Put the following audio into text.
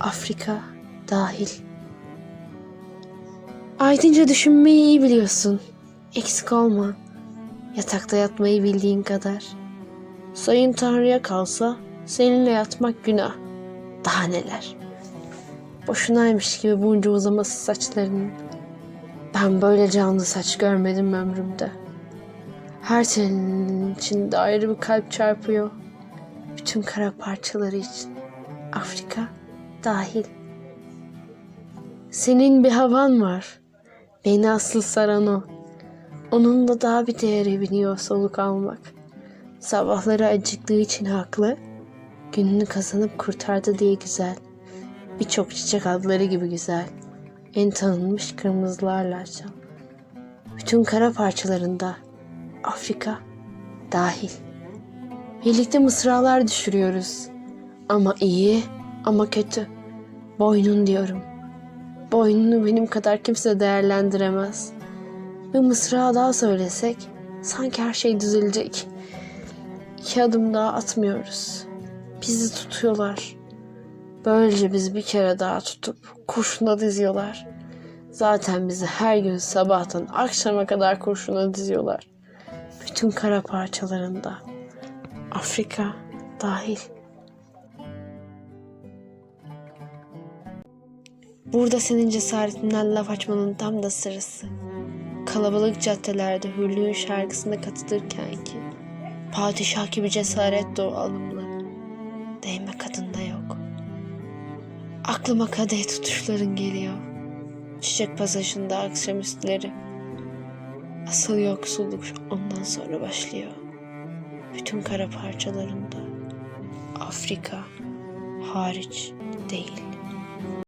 Afrika dahil. Aydınca düşünmeyi iyi biliyorsun. Eksik olma. Yatakta yatmayı bildiğin kadar. Sayın Tanrı'ya kalsa seninle yatmak günah. Daha neler. Boşunaymış gibi bunca uzaması saçlarının. Ben böyle canlı saç görmedim ömrümde. Her telinin içinde ayrı bir kalp çarpıyor. Bütün kara parçaları için. Afrika dahil. Senin bir havan var. Beni asıl saran o. Onun da daha bir değeri biniyor soluk almak. Sabahları acıktığı için haklı. Gününü kazanıp kurtardı diye güzel. Birçok çiçek adları gibi güzel. En tanınmış kırmızılarla açan. Bütün kara parçalarında Afrika dahil. Birlikte mısralar düşürüyoruz. Ama iyi ama kötü. Boynun diyorum. Boynunu benim kadar kimse değerlendiremez. Bir mısra daha söylesek sanki her şey düzelecek. İki adım daha atmıyoruz. Bizi tutuyorlar. Böylece bizi bir kere daha tutup kurşuna diziyorlar. Zaten bizi her gün sabahtan akşama kadar kurşuna diziyorlar. Bütün kara parçalarında. Afrika dahil. Burada senin cesaretinden laf açmanın tam da sırası. Kalabalık caddelerde hürlüğün şarkısına katılırken ki padişah gibi cesaret o alımlı. Değme kadında yok. Aklıma kadeh tutuşların geliyor. Çiçek pasajında akşamüstleri. Asıl yoksulluk ondan sonra başlıyor. Bütün kara parçalarında. Afrika hariç değil.